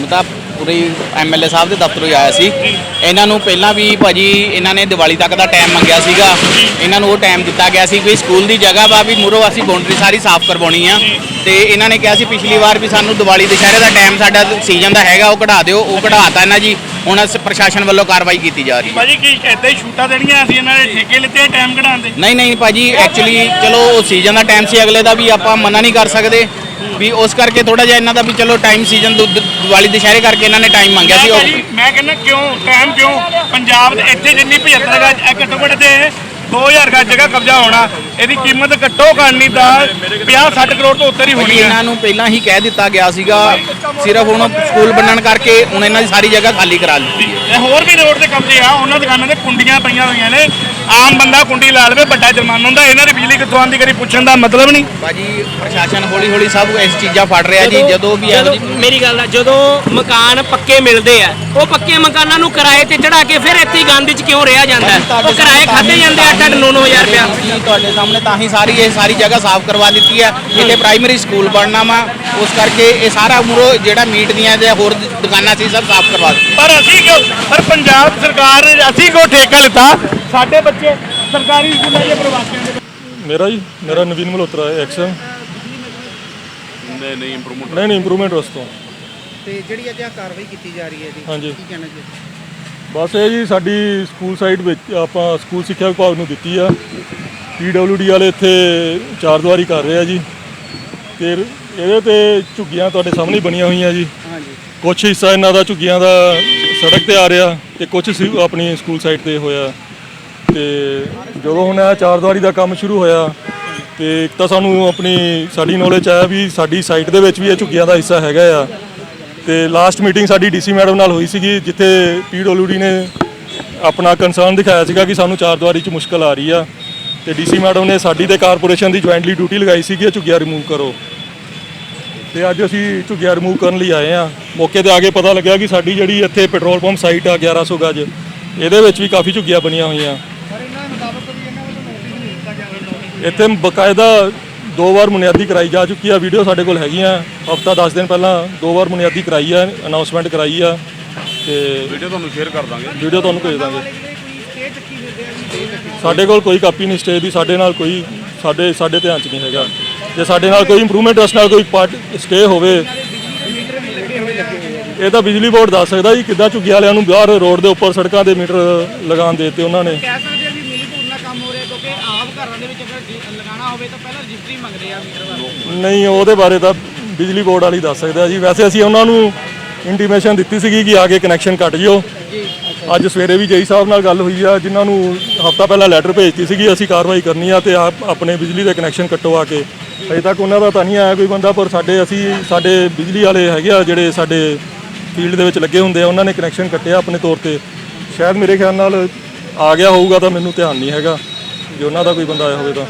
ਮੈਂ ਤਾਂ ਪੂਰੇ ਐਮਐਲਏ ਸਾਹਿਬ ਦੇ ਦਫ਼ਤਰੋਂ ਹੀ ਆਇਆ ਸੀ। ਇਹਨਾਂ ਨੂੰ ਪਹਿਲਾਂ ਵੀ ਭਾਜੀ ਇਹਨਾਂ ਨੇ ਦੀਵਾਲੀ ਤੱਕ ਦਾ ਟਾਈਮ ਮੰਗਿਆ ਸੀਗਾ। ਇਹਨਾਂ ਨੂੰ ਉਹ ਟਾਈਮ ਦਿੱਤਾ ਗਿਆ ਸੀ ਕਿ ਸਕੂਲ ਦੀ ਜਗ੍ਹਾ ਵਾ ਵੀ ਮੂਰੋ ਅਸੀਂ ਬਾਉਂਡਰੀ ਸਾਰੀ ਸਾਫ਼ ਕਰਵਾਉਣੀ ਆ। ਤੇ ਇਹਨਾਂ ਨੇ ਕਿਹਾ ਸੀ ਪਿਛਲੀ ਵਾਰ ਵੀ ਸਾਨੂੰ ਦੀਵਾਲੀ ਦੁਸ਼ਹਿਰੇ ਦਾ ਟਾਈਮ ਸਾਡਾ ਸੀਜ਼ਨ ਦਾ ਹੈਗਾ ਉਹ ਕਢਾ ਦਿਓ ਉਹ ਕਢਾਤਾ ਇਹਨਾਂ ਜੀ। ਹੁਣ ਅਸ ਪ੍ਰਸ਼ਾਸਨ ਵੱਲੋਂ ਕਾਰਵਾਈ ਕੀਤੀ ਜਾ ਰਹੀ ਹੈ। ਭਾਜੀ ਕੀ ਕਹਿੰਦੇ ਛੂਟਾ ਦੇਣੀਆਂ ਅਸੀਂ ਇਹਨਾਂ ਦੇ ਠੇਕੇ ਲਿੱਤੇ ਟਾਈਮ ਕਢਾਉਣ ਦੇ? ਨਹੀਂ ਨਹੀਂ ਭਾਜੀ ਐਕਚੁਅਲੀ ਚਲੋ ਉਹ ਸੀਜ਼ਨ ਦਾ ਟਾਈਮ ਸੀ ਅਗਲੇ ਦਾ ਵੀ ਆਪਾਂ ਮਨਾ ਨਹੀਂ ਕਰ ਸਕਦੇ। ਵੀ ਉਸ ਕਰਕੇ ਥੋੜਾ ਜਿਹਾ ਇਹਨਾਂ ਦਾ ਵੀ ਚਲੋ ਟਾਈਮ ਸੀਜ਼ਨ ਦੀਵਾਲੀ ਦੁਸ਼ਹਿਰੇ ਕਰਕੇ ਇਹਨਾਂ ਨੇ ਟਾਈਮ ਮੰਗਿਆ ਸੀ ਮੈਂ ਉਹ ਮੈਂ ਕਹਿੰਦਾ ਕਿਉਂ ਟਾਈਮ ਕਿਉਂ? ਪੰਜਾਬ ਦੇ ਇੱਥੇ ਜਿੰਨੀ 75 ਗੱਜ ਇਹ ਘੱਟੋ ਘੱਟ ਤੇ 2000 ਗੱਜ ਜਗ੍ਹਾ ਕਬਜ਼ਾ ਹੋਣਾ ਇਹਦੀ ਕੀਮਤ ਘੱਟੋ ਨਹੀਂ ਤਾਂ 50 60 ਕਰੋੜ ਤੋਂ ਉੱਤੇ ਹੀ ਹੋਣੀ ਹੈ। ਇਹਨਾਂ ਨੂੰ ਪਹਿਲਾਂ ਹੀ ਕਹਿ ਦਿੱਤਾ ਗਿਆ ਸੀਗਾ ਸਿਰਫ ਹੁਣ ਸਕੂਲ ਬਣਨ ਕਰਕੇ ਹੁਣ ਇਹਨਾਂ ਦੀ ਸਾਰੀ ਜਗ੍ਹਾ ਖਾਲੀ ਕਰਾ ਲਈ ਹੋਰ ਵੀ ਰੋਡ ਤੇ ਕਬਜ਼ੇ ਆ ਉਹਨਾਂ ਦੁਕਾਨਾਂ ਤੇ ਕੁੰਡੀਆਂ ਪਈਆਂ ਹੋਈਆਂ ਨੇ ਆਮ ਬੰਦਾ ਕੁੰਡੀ ਲਾ ਲਵੇ ਵੱਡਾ ਜੁਰਮਾਨਾ ਹੁੰਦਾ ਇਹਨਾਂ ਦੀ ਬਿਜਲੀ ਕਿੱਥੋਂ ਆਉਂਦੀ ਕਰੀ ਪੁੱਛਣ ਦਾ ਮਤਲਬ ਨਹੀਂ। ਭਾਜੀ ਪ੍ਰਸ਼ਾਸਨ ਹੌਲੀ ਹੌਲੀ ਸਭ ਇਸ ਚੀਜ਼ਾਂ ਫੜ ਰਿਹਾ ਜੀ ਜਦੋਂ ਵੀ ਇਹੋ ਜਿਹੀ ਮੇਰੀ ਗੱਲ ਆ ਜਦੋਂ ਮਕਾਨ ਪੱਕੇ ਮਿਲਦੇ ਆ ਉਹ ਪੱਕੇ ਮਕਾਨਾਂ ਨੂੰ ਕਿਰਾਏ ਤੇ ਚੜਾ ਕੇ ਫਿਰ ਇੱਥੇ ਹੀ ਗੰਦ 'ਚ ਕਿਉਂ ਰਿਹਾ ਜਾਂਦਾ? ਹੈ? ਉਹ ਕਿਰਾਏ ਖਾਦੇ ਜਾਂਦੇ 8-8 9-9000 ਰੁਪਇਆ। ਜੀ ਤੁਹਾਡੇ ਸਾਹਮਣੇ ਤਾਂ ਹੀ ਸਾਰੀ ਇਹ ਸਾਰੀ ਜਗ੍ਹਾ ਸਾਫ਼ ਕਰਵਾ ਦਿੱਤੀ ਹੈ ਇੱਥੇ ਪ੍ਰਾਇਮਰੀ ਸਕੂਲ ਬਣਨਾ ਵਾ ਉਸ ਕਰਕੇ ਇਹ ਸਾਰਾ ਮੂਰੋ ਜਿਹੜਾ ਮੀਟ ਦੀਆਂ ਤੇ ਹੋਰ ਦੁਕਾਨਾਂ ਸੀ ਸਭ ਸਾਫ਼ ਕਰਵਾ ਦਿੱਤੀ ਪਰ ਅਸੀਂ ਕਿਉਂ ਪਰ ਪੰਜਾਬ ਸਰਕਾਰ ਨੇ ਅਸੀਂ ਕਿਉਂ ਠੇਕਾ ਲਿੱਤਾ? ਸਾਡੇ ਬੱਚੇ ਸਰਕਾਰੀ ਸਕੂਲਾਂ 'ਚ ਪ੍ਰਵਾਸੀਆਂ ਦੇ ਮੇਰਾ ਜੀ ਮੇਰਾ ਨਵੀਨ ਮਲਹੋਤਰਾ ਹੈ ਐਕਸ ਨਹੀਂ ਨਹੀਂ ਇੰਪਰੂਵਮੈਂਟ ਨਹੀਂ ਨਹੀਂ ਇੰਪਰੂਵਮੈਂਟ ਵਾਸਤੇ ਤੇ। ਜਿਹੜੀ ਅੱਜ ਆ ਕਾਰਵਾਈ ਕੀਤੀ ਜਾ ਰਹੀ ਹੈ ਜੀ ਹਾਂਜੀ। ਕੀ ਕਹਿਣਾ ਜੀ? ਬਸ ਇਹ ਜੀ ਸਾਡੀ ਸਕੂਲ ਸਾਈਡ ਵਿੱਚ ਆਪਾਂ ਸਕੂਲ ਸਿੱਖਿਆ ਵਿਭਾਗ ਨੂੰ ਦਿੱਤੀ ਆ। ਪੀਡਬਲਯੂਡੀ ਵਾਲੇ ਇੱਥੇ ਚਾਰ ਦੀਵਾਰੀ ਕਰ ਰਹੇ ਆ ਜੀ। ਤੇ ਇਹਦੇ ਤੇ ਝੁੱਗੀਆਂ ਤੁਹਾਡੇ ਸਾਹਮਣੇ ਬਣੀਆਂ ਹੋਈਆਂ ਜੀ। ਹਾਂਜੀ। ਕੁਝ ਹਿੱਸਾ ਇਹਨਾਂ ਦਾ ਝੁੱਗੀਆਂ ਦਾ ਸੜਕ ਤੇ ਆ ਰਿਹਾ ਤੇ ਕੁਝ ਆਪਣੀ ਸਕੂਲ ਸਾਈਡ ਤੇ ਹੋਇਆ। ਤੇ ਜਦੋਂ ਹੁਣ ਇਹ ਚਾਰ ਦਾ ਕੰਮ ਸ਼ੁਰੂ ਹੋਇਆ, ਤੇ ਇੱਕ ਤਾਂ ਸਾਨੂੰ ਆਪਣੀ ਸਾਡੀ ਨੌਲੇਜ ਆਇਆ ਵੀ ਸਾਡੀ ਸਾਈਟ ਦੇ ਵਿੱਚ ਵੀ ਇਹ ਝੁੱਗੀਆਂ ਦਾ ਹਿੱਸਾ ਹੈਗਾ ਆ। ਤੇ ਲਾਸਟ ਮੀਟਿੰਗ ਸਾਡੀ ਡੀਸੀ ਮੈਡਮ ਨਾਲ ਹੋਈ ਸੀਗੀ, ਜਿੱਥੇ ਪੀਡਬਲਯੂਡੀ ਨੇ ਆਪਣਾ ਕੰਸਰਨ ਦਿਖਾਇਆ ਸੀਗਾ ਕਿ ਸਾਨੂੰ ਚਾਰ 'ਚ ਮੁਸ਼ਕਲ ਆ ਰਹੀ ਆ। ਤੇ ਡੀਸੀ ਮੈਡਮ ਨੇ ਸਾਡੀ ਤੇ ਕਾਰਪੋਰੇਸ਼ਨ ਦੀ ਜੁਆਇੰਟਲੀ ਡਿਊਟੀ ਲਗਾਈ ਸੀਗੀ, ਇਹ ਝੁੱਗੀਆਂ ਰਿਮੂਵ ਕਰੋ। ਤੇ ਅੱਜ ਅਸੀਂ ਝੁੱਗੀਆਂ ਰਿਮੂਵ ਕਰਨ ਲਈ ਆਏ ਆ। ਮੌਕੇ ਤੇ ਆ ਕੇ ਪਤਾ ਲੱਗਿਆ ਕਿ ਸਾਡੀ ਜਿਹੜੀ ਇੱਥੇ ਪੈਟਰੋਲ ਪੰਪ ਸਾਈਟ ਆ 1100 ਗਜ, ਇਹਦੇ ਵਿੱਚ ਵੀ ਕਾਫੀ ਝੁੱਗੀਆਂ ਬਣੀਆਂ ਹੋਈਆਂ। ਇੱਥੇ ਬਕਾਇਦਾ ਦੋ ਵਾਰ ਬੁਨਿਆਦੀ ਕਰਾਈ ਜਾ ਚੁੱਕੀ ਆ। ਵੀਡੀਓ ਸਾਡੇ ਕੋਲ ਹੈਗੀਆਂ। ਹਫਤਾ 10 ਦਿਨ ਪਹਿਲਾਂ ਦੋ ਵਾਰ ਬੁਨਿਆਦੀ ਕਰਾਈ ਆ ਅਨਾਉਂਸਮੈਂਟ ਕਰਾਈ ਆ ਤੇ ਵੀਡੀਓ ਤੁਹਾਨੂੰ ਸ਼ੇਅਰ ਕਰ ਦਾਂਗੇ। ਵੀਡੀਓ ਤੁਹਾਨੂੰ ਭੇਜ ਦਾਂਗੇ। ਸਾਡੇ ਕੋਲ ਕੋਈ ਕਾਪੀ ਨਹੀਂ ਸਟੇ ਦੀ ਸਾਡੇ ਨਾਲ ਕੋਈ ਸਾਡੇ ਸਾਡੇ ਧਿਆਨ 'ਚ ਨਹੀਂ ਹੈਗਾ। ਜੇ ਸਾਡੇ ਨਾਲ ਕੋਈ ਇੰਪਰੂਵਮੈਂਟ ਉਸ ਨਾਲ ਕੋਈ ਪਾਰਟ ਸਟੇ ਹੋਵੇ। ਇਹ ਤਾਂ ਬਿਜਲੀ ਬੋਰਡ ਦੱਸ ਸਕਦਾ ਜੀ ਕਿੱਦਾਂ ਝੁੱਗੀ ਵਾਲਿਆਂ ਨੂੰ ਬਾਹਰ ਰੋਡ ਦੇ ਉੱਪਰ ਸੜਕਾਂ ਦੇ ਮੀਟਰ ਲਗਾਉਣ ਦੇ ਦਿੱਤੇ ਉਹਨਾਂ ਨੇ ਕਹਿ ਸਕਦੇ ਆ ਵੀ ਮਿਲੀ ਭੁਗਤ ਨਾਲ ਕੰਮ ਹੋ ਰਿਹਾ ਕਿਉਂਕਿ ਆਪ ਘਰਾਂ ਦੇ ਵਿੱਚ ਅਗਰ ਜ- ਲਗਾਉਣਾ ਹੋਵੇ ਤਾਂ ਪਹਿਲਾਂ ਰਜਿਸਟਰੀ ਮੰਗਦੇ ਆ ਮੀਟਰ ਵਾਲੇ ਨਹੀਂ ਉਹਦੇ ਬਾਰੇ ਤਾਂ ਬਿਜਲੀ ਬੋਰਡ ਵਾਲੀ ਦੱਸ ਸਕਦਾ ਜੀ। ਵੈਸੇ ਅਸੀਂ ਉਹਨਾਂ ਨੂੰ ਇੰਟੀਮੇਸ਼ਨ ਦਿੱਤੀ ਸੀਗੀ ਕਿ ਆ ਕੇ ਕਨੈਕਸ਼ਨ ਕੱਟ ਜਿਓ। ਅੱਜ ਸਵੇਰੇ ਵੀ ਜੇਈ ਸਾਹਿਬ ਨਾਲ ਗੱਲ ਹੋਈ ਆ ਜਿਨ੍ਹਾਂ ਨੂੰ ਹਫਤਾ ਪਹਿਲਾਂ ਲੈਟਰ ਭੇਜਤੀ ਸੀਗੀ ਅਸੀਂ ਕਾਰਵਾਈ ਕਰਨੀ ਆ ਤੇ ਆਪ ਆਪਣੇ ਬਿਜਲੀ ਦੇ ਕਨੈਕਸ਼ਨ ਕੱਟਵਾ ਕੇ। ਅਜੇ ਤੱਕ ਉਹਨਾਂ ਦਾ ਤਾਂ ਨਹੀਂ ਆਇਆ ਕੋਈ ਬੰਦਾ ਪਰ ਸਾਡੇ ਅਸੀਂ ਸਾਡੇ ਬਿਜਲੀ ਵਾਲੇ ਹੈਗੇ ਆ ਜਿਹੜੇ ਸਾਡੇ ਫੀਲਡ ਦੇ ਵਿੱਚ ਲੱਗੇ ਹੁੰਦੇ ਆ ਉਹਨਾਂ ਨੇ ਕਨੈਕਸ਼ਨ ਕੱਟਿਆ ਆਪਣੇ ਤੌਰ ਤੇ। ਸ਼ਾਇਦ ਮੇਰੇ ਖਿਆਲ ਨਾਲ ਆ ਗਿਆ ਹੋਊਗਾ ਤਾਂ ਮੈਨੂੰ ਧਿਆਨ ਨਹੀਂ ਹੈਗਾ। ਜੇ ਉਹਨਾਂ ਦਾ ਕੋਈ ਬੰਦਾ ਆਇਆ ਹੋਵੇ ਤਾਂ।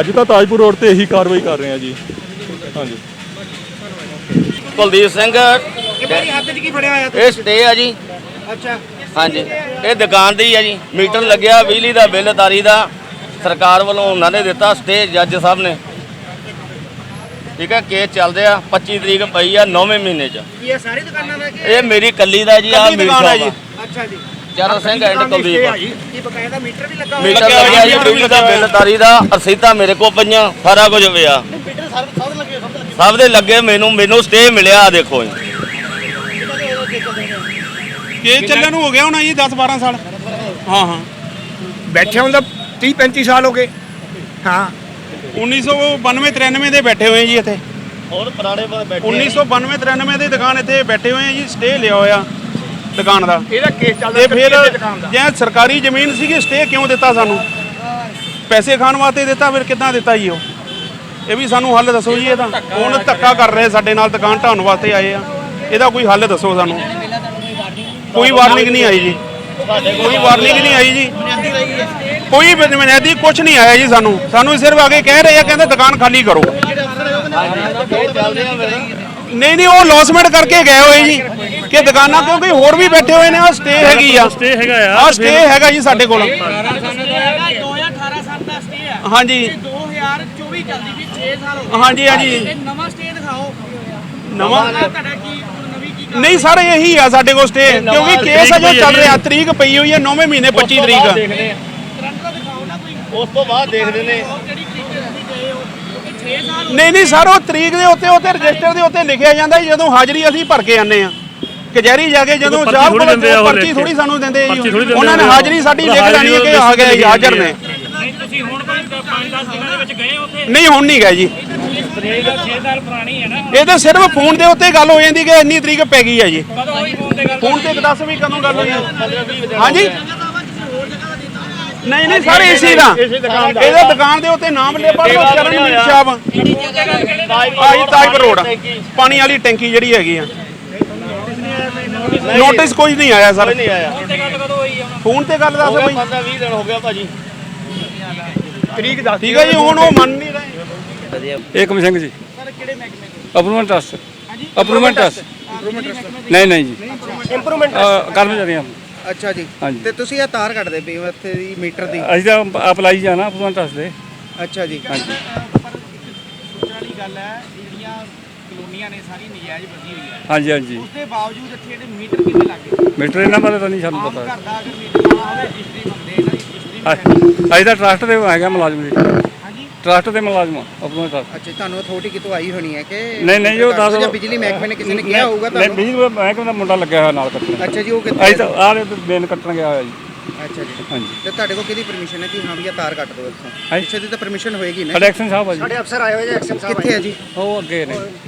ਅੱਜ ਤਾਂ ਤਾਜਪੁਰ ਰੋਡ ਤੇ ਇਹੀ ਕਾਰਵਾਈ ਕਰ ਰਹੇ ਆ ਜੀ। ਹਾਂਜੀ। ਕੁਲਦੀਪ ਸਿੰਘ। ਮੇਰੀ ਹੱਥ 'ਚ ਕੀ ਫੜਿਆ ਹੋਇਆ? ਇਹ ਸਟੇ ਆ ਜੀ। ਅੱਛਾ। ਹਾਂਜੀ। ਇਹ ਦੁਕਾਨ ਦੀ ਆ ਜੀ। ਮੀਟਰ ਲੱਗਿਆ ਬਿਜਲੀ ਦਾ ਬਿੱਲ ਤਾਰੀ ਦਾ। ਸਰਕਾਰ ਵੱਲੋਂ ਉਹਨਾਂ ਨੇ ਦਿੱਤਾ ਸਟੇ ਜੱਜ ਸਾਹਿਬ ਨੇ। ਠੀਕ ਹੈ ਕੇਸ ਚੱਲਦੇ ਆ। 25 ਤਰੀਕ ਪਈ ਆ 9ਵੇਂ ਮਹੀਨੇ ਚ। ਕੀ ਇਹ ਸਾਰੀ ਦੁਕਾਨਾਂ ਦਾ ਕਿ ਇਹ ਮੇਰੀ ਕੱਲੀ ਦਾ ਜੀ ਆ ਮੀਟ ਦੁਕਾਨ ਜੀ। ਅੱਛਾ ਜੀ। ਚਰਨ ਸਿੰਘ ਐਂਡ ਕੁਲਦੀਪ ਕੀ ਬਕਾਇਦਾ ਮੀਟਰ ਵੀ ਲੱਗਾ ਹੋਇਆ? ਮੀਟਰ ਲੱਗਿਆ ਜੀ ਬਿਜਲੀ ਦਾ ਬਿੱਲ ਤਾਰੀ ਦਾ ਰਸੀਦਾਂ ਮੇਰੇ ਕੋਲ ਪਈਆਂ ਸਾਰਾ ਕੁਝ ਪਿਆ। ਸਭ ਦੇ ਲੱਗੇ ਮੈਨੂੰ ਮੈਨੂੰ ਸਟੇ ਮਿਲਿਆ ਆ ਦੇਖੋ ਜੀ। ਕੇ ਚੱਲਣ ਨੂੰ ਹੋ ਗਿਆ ਹੋਣਾ ਜੀ 10 12 ਸਾਲ। ਹਾਂ ਹਾਂ। ਬੈਠੇ ਹੁੰਦਾ 30 35 ਸਾਲ ਹੋ ਗਏ। ਹਾਂ। 1992 93 ਦੇ ਬੈਠੇ ਹੋਏ ਜੀ ਇੱਥੇ। ਹੋਰ ਪੁਰਾਣੇ ਬੈਠੇ 1992 93 ਦੀ ਦੁਕਾਨ ਇੱਥੇ ਬੈਠੇ ਹੋਏ ਆ ਜੀ ਸਟੇ ਲਿਆ ਹੋਇਆ। ਦੁਕਾਨ ਦਾ। ਇਹਦਾ ਕੇਸ ਚੱਲਦਾ ਤੇ ਫਿਰ ਜੇ ਸਰਕਾਰੀ ਜ਼ਮੀਨ ਸੀਗੀ ਸਟੇ ਕਿਉਂ ਦਿੱਤਾ ਸਾਨੂੰ? ਪੈਸੇ ਖਾਣ ਵਾਸਤੇ ਦਿੱਤਾ ਫਿਰ ਕਿੱਦਾਂ ਦਿੱਤਾ ਜੀ ਉਹ? ਇਹ ਵੀ ਸਾਨੂੰ ਹੱਲ ਦੱਸੋ ਜੀ ਇਹਦਾ ਹੁਣ ਧੱਕਾ ਕਰ ਰਹੇ ਸਾਡੇ ਨਾਲ ਦੁਕਾਨ ਢਾਉਣ ਵਾਸਤੇ ਆਏ ਆ। ਇਹਦਾ ਕੋਈ ਹੱਲ ਦੱਸੋ ਸਾਨੂੰ। ਕੋਈ ਵਾਰਨਿੰਗ ਨਹੀਂ ਆਈ ਜੀ। ਕੋਈ ਵਾਰਨਿੰਗ ਨਹੀਂ ਆਈ ਜੀ। ਕੋਈ ਬਨਿਆਦੀ ਕੁਝ ਨਹੀਂ ਆਇਆ ਜੀ ਸਾਨੂੰ। ਸਾਨੂੰ ਸਿਰਫ ਆ ਕੇ ਕਹਿ ਰਹੇ ਆ ਕਹਿੰਦੇ ਦੁਕਾਨ ਖਾਲੀ ਕਰੋ। ਨਹੀਂ ਨਹੀਂ ਉਹ ਲੌਸਮੈਂਟ ਕਰਕੇ ਗਏ ਹੋਏ ਜੀ। ਕਿ ਦੁਕਾਨਾਂ ਕਿਉਂਕਿ ਹੋਰ ਵੀ ਬੈਠੇ ਹੋਏ ਨੇ ਆ ਸਟੇ ਹੈਗੀ ਆ। ਸਟੇ ਹੈਗਾ ਆ ਆ ਸਟੇ ਹੈਗਾ ਜੀ ਸਾਡੇ ਕੋਲ। 2018 ਸਾਲ ਦਾ ਸਟੇ ਆ। ਹਾਂਜੀ। 2024 ਚੱਲਦੀ ਵੀ 6 ਸਾਲ ਹੋ ਗਏ। ਹਾਂਜੀ ਹਾਂਜੀ। ਨਵਾਂ ਸਟੇ ਦਿਖਾਓ। ਨਵਾਂ? ਤੁਹਾਡਾ ਕੀ ਹੁਣ ਨਵੀਂ ਕੀ ਨਹੀਂ ਸਰ ਇਹੀ ਆ ਸਾਡੇ ਕੋਲ ਸਟੇ ਕਿਉਂਕਿ ਕੇਸ ਅਜੇ ਚੱਲ ਰਿਹਾ ਤਰੀਕ ਪਈ ਹੋਈ ਹੈ 9ਵੇਂ ਮਹੀਨੇ 25 ਤਰੀਕ। ਦੇਖਦੇ ਆ ਕਰੰਟ ਦਾ ਦਿਖਾਓ ਨਾ ਕੋਈ। ਉਸ ਤੋਂ ਬਾਅਦ ਦੇਖਦੇ ਨੇ। ਕਿਹੜੀ ਤਰੀਕ ਤੇ ਤੁਸੀਂ ਗਏ ਹੋ ਕਿਉਂਕਿ 6 ਸਾਲ ਨਹੀਂ ਨਹੀਂ ਸਰ ਉਹ ਤਰੀਕ ਦੇ ਉੱਤੇ ਉੱਤੇ ਰਜਿਸਟਰ ਦੇ ਉੱਤੇ ਲਿਖਿਆ ਜਾਂਦਾ ਜਦੋਂ ਹਾਜ਼ਰੀ ਅਸੀਂ ਭਰ ਕੇ ਆਨੇ ਆ ਕਚਹਿਰੀ ਜਾ ਕੇ ਜਦੋਂ ਉਹ ਪਰਚੀ ਥੋੜੀ। ਸਾਨੂੰ ਦਿੰਦੇ ਜੀ। ਉਹਨਾਂ ਨੇ। ਹਾਜ਼ਰੀ ਸਾਡੀ ਲਿਖ ਲੈਣੀ ਹੈ ਕਿ ਆ ਗਏ ਜੀ ਹਾਜ਼ਰ ਨੇ। ਨਹੀਂ ਤੁਸੀਂ ਹੁਣ ਕੋਈ 5-10 ਦਿਨਾਂ ਦੇ ਵਿੱਚ ਗਏ ਉੱਥੇ? ਨਹੀਂ ਹੁਣ ਨਹੀਂ ਗਏ ਜੀ। 6 ਸਾਲ ਪੁਰਾਣੀ ਹੈ ਨਾ। ਇਹ ਤਾਂ ਸਿਰਫ ਫੋਨ ਦੇ ਉੱਤੇ ਗੱਲ ਹੋ ਜਾਂਦੀ ਕਿ ਇੰਨੀ ਤਰੀਕ ਪੈ ਗਈ ਹੈ ਜੀ। ਫੋਨ ਤੇ ਦੱਸ ਵੀ ਕਦੋਂ ਗੱਲ ਹੋਈ ਹਾਂਜੀ। ਨਹੀਂ ਨਹੀਂ ਸਰ ਇਸੇ ਦਾ। ਇਹਦਾ ਦੁਕਾਨ ਦੇ ਉੱਤੇ ਨਾਮ ਲੈ ਪੜੋ ਚਰਨਜੀਤ ਸਾਹਿਬ ਆਹੀ ਤਾਜਪੁਰ ਰੋਡ ਪਾਣੀ ਵਾਲੀ ਟੈਂਕੀ ਜਿਹੜੀ ਹੈਗੀ ਆ। ਨੋਟਿਸ ਕੋਈ ਨਹੀਂ ਆਇਆ ਸਰ। ਨਹੀਂ ਆਇਆ। ਤੇ ਗੱਲ ਕਦੋਂ ਹੋਈ ਆ ਫੋਨ ਤੇ ਗੱਲ ਦੱਸ ਬਈ। 15 20 ਦਿਨ ਹੋ ਗਿਆ ਭਾਜੀ। ਤਰੀਕ ਦੱਸ ਠੀਕ ਹੈ ਜੀ ਹੁਣ ਉਹ ਮੰਨ ਨਹੀਂ ਰਹੇ। ਏਕਮ ਸਿੰਘ ਜੀ। ਸਰ ਕਿਹੜੇ ਮਹਿਕਮੇ ਤੋਂ? Improvement trust. Improvement trust. ਨਹੀਂ ਨਹੀਂ ਜੀ। ਇੰਪਰੂਵਮੈਂਟ ਕਰਮਚਾਰੀ ਹਾਂ ਅੱਛਾ ਜੀ। ਹਾਂਜੀ। ਤੇ ਤੁਸੀਂ ਇਹ ਤਾਰ ਕੱਢਦੇ ਪਏ ਹੋ ਇੱਥੇ ਦੀ ਮੀਟਰ ਦੀ। ਅਸੀਂ ਤਾਂ ਅਪਲਾਈ ਜਾਣਾ ਅਪਰੂਵਮੈਂਟ ਟਰਸਟ ਦੇ। ਅੱਛਾ ਜੀ। ਪਰ ਸੋਚਣ ਵਾਲੀ ਗੱਲ ਹੈ ਜਿਹੜੀਆਂ ਕਲੋਨੀਆਂ ਨੇ ਸਾਰੀ ਨਜਾਇਜ਼ ਵਸੀ ਹੋਈ ਹੈ। ਹਾਂਜੀ ਹਾਂਜੀ। ਉਸ ਦੇ ਬਾਵਜੂਦ ਇੱਥੇ ਜਿਹੜੇ ਮੀਟਰ ਕਿੰਨੇ ਲੱਗੇ ਮੀਟਰ ਇਹਨਾਂ ਬਾਰੇ ਤਾਂ ਨਹੀਂ ਸਾਨੂੰ ਆਮ ਪਤਾ। ਘਰ ਦਾ ਅਗਰ ਮੀਟਰ ਨਾ ਹੋਵੇ ਰਜਿਸਟਰੀ ਮੰਗਦੇ ਇਹਨਾਂ ਦੀ ਰਜਿਸਟਰੀ ਅਸੀਂ ਅਸੀਂ ਤਾਂ ਟਰਸਟ ਦੇ ਹੈਗਾ ਮੁਲਾਜ਼ਮ ਜੀ। ਹਾਂਜੀ? ਟਰਸਟ ਦੇ ਮੁਲਾਜ਼ਮ ਟਰਸਟ ਅੱਛਾ ਤੁਹਾਨੂੰ ਅਥਾਰਟੀ ਕਿਤੋਂ ਆਈ ਹੋਣੀ ਹੈ ਕਿ ਨਹੀਂ, ਨਹੀਂ, ਉਹ ਦੱਸ- ਜਾਂ ਬਿਜਲੀ ਮਹਿਕਮੇ ਨੇ ਕਿਸੇ ਨੇ ਕਿਹਾ ਹੋਊਗਾ ਨਹੀਂ ਤੁਹਾਨੂੰ? ਬਿਜਲੀ ਮਹਿਕਮੇ ਦਾ ਮੁੰਡਾ ਲੱਗਿਆ ਹੋਇਆ ਨਾਲ ਕੱਟਣ। ਅੱਛਾ ਜੀ ਉਹ ਅਸੀਂ ਕਿੱਥੇ ਤਾਂ ਆਹ ਬੇਨ ਕੱਟਣ ਗਿਆ ਹੋਇਆ ਜੀ। ਅੱਛਾ ਜੀ। ਹਾਂਜੀ। ਤੇ ਤੁਹਾਡੇ ਕੋਲ ਕਿਹਦੀ ਪਰਮਿਸ਼ਨ ਹੈ ਕਿ ਹਾਂ ਵੀ ਇਹ ਤਾਰ ਕੱਟ ਦਿਓ ਇੱਥੋਂ? ਹਾਂਜੀ। ਪਿੱਛੇ ਦੀ ਤਾਂ ਪਰਮਿਸ਼ਨ ਹੋਏਗੀ ਨਾ। ਸਾਡੇ ਐਕਸ਼ਨ ਸਾਹਿਬ ਆ ਜੀ। ਕਿੱਥੇ ਹੈ ਜੀ? ਉਹ ਅੱਗੇ ਨੇ।